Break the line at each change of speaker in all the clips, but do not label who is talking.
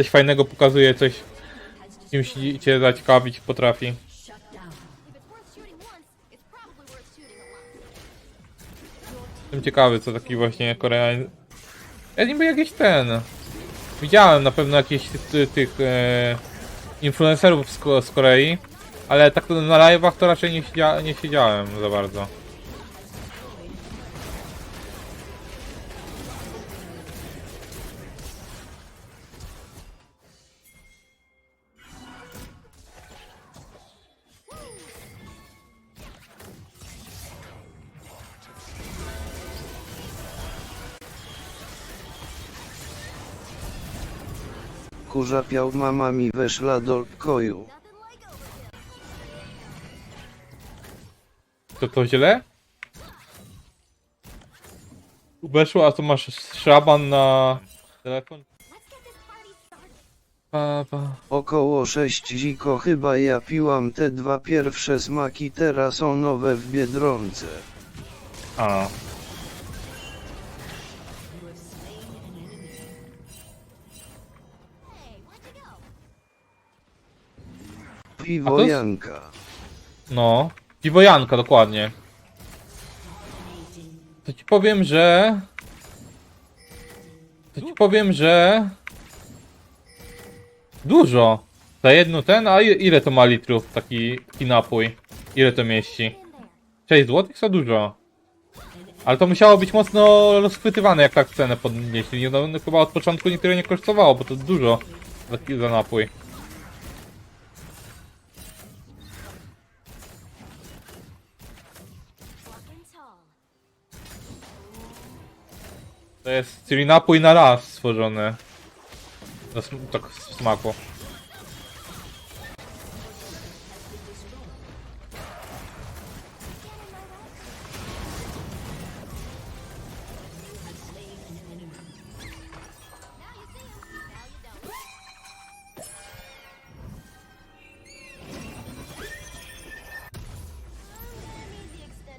coś fajnego pokazuje, coś czymś cię zaciekawić potrafi. Jestem ciekawy, co taki właśnie Koreanin... Ja niby jakiś ten... Widziałem na pewno jakichś ty, tych e, influencerów z, z Korei, ale tak na live'ach to raczej nie, siedzia, nie siedziałem za bardzo.
Kurza piał mama mi weszła do pokoju.
Overkill.
To to źle? Weszło, a to masz szraban na telefon? Pa, pa.
Około 6 ziko chyba ja piłam te dwa pierwsze smaki teraz są nowe w Biedronce.
A,
Piwo
to z-
Janka.
no. Piwojanka, dokładnie. To ci powiem, że... To ci powiem, że... Dużo. Za jedno ten, a i- ile to ma litrów taki, taki napój? Ile to mieści?
In there.
6 zł to dużo. Ale to musiało być mocno rozchwytywane, jak tak cenę podnieśli. No, no, chyba od początku niektóre nie kosztowało, bo to dużo za, za napój. To jest, czyli napój na raz stworzony. Do sm- tak w smaku.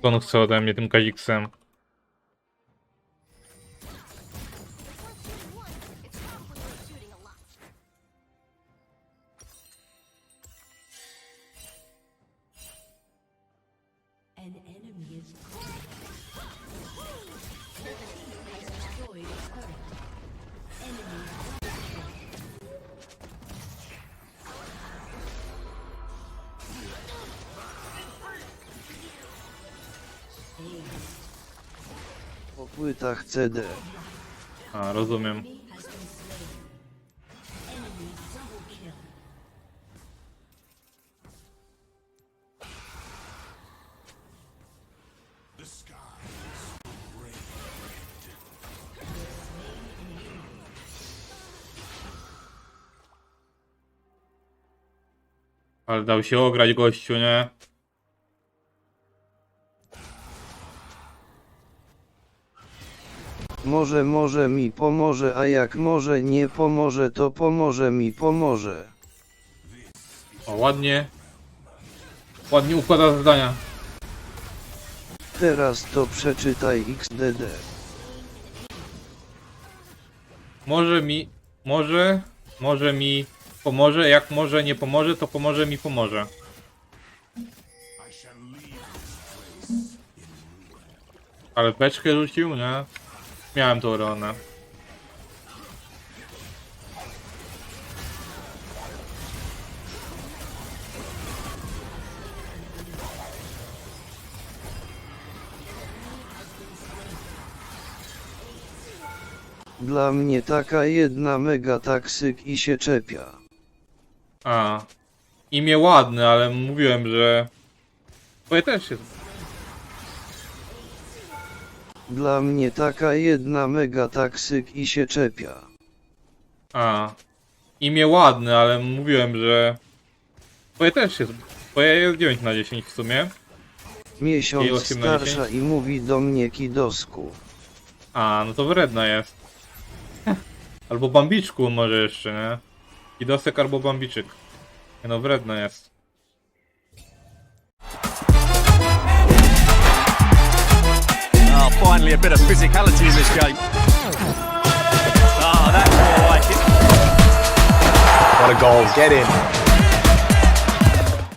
On chce ode mnie tym kaziksem?
Po płytach CD.
A, rozumiem. Ale dał się ograć gościu, nie?
Może może mi pomoże, a jak może nie pomoże to pomoże mi pomoże.
O, ładnie. Ładnie układa zadania.
Teraz to przeczytaj XDD.
Może mi, może, może mi pomoże, jak może nie pomoże, to pomoże mi pomoże. Ale beczkę rzucił, nie? Miałem to ronę.
Dla mnie taka jedna mega taksyk i się czepia.
A. Imię ładne, ale mówiłem, że... Twoje też jest.
Dla mnie taka jedna mega taksyk i się czepia.
A. Imię ładne, ale mówiłem, że... Twoje też jest. Twoje jest 9 na 10 w sumie. Jej
Miesiąc
8 na 10?
starsza i mówi do mnie kidosku.
A, no to wredna jest. Albo bambiczku może jeszcze, nie? Idosek albo bambiczyk. Nie no, wredna jest.
Oh, finally a bit of physicality in this game. Oh, that's more like it.
got a goal. Get in.